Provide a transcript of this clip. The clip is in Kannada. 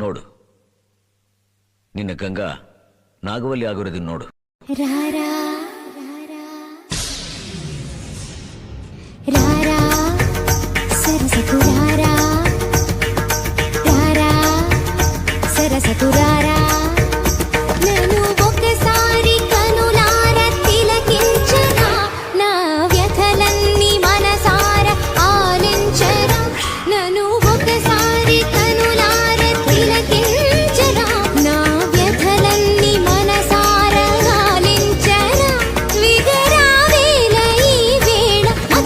ನೋಡು. ನಿನ್ನ ಗಂಗಾ ನಾಗವಲ್ಲಿ ಆಗಿರೋದನ್ನ ನೋಡು. ರಾರಾ ರಾರಾ ಸರಸ ಸರಸು ರಾರಾ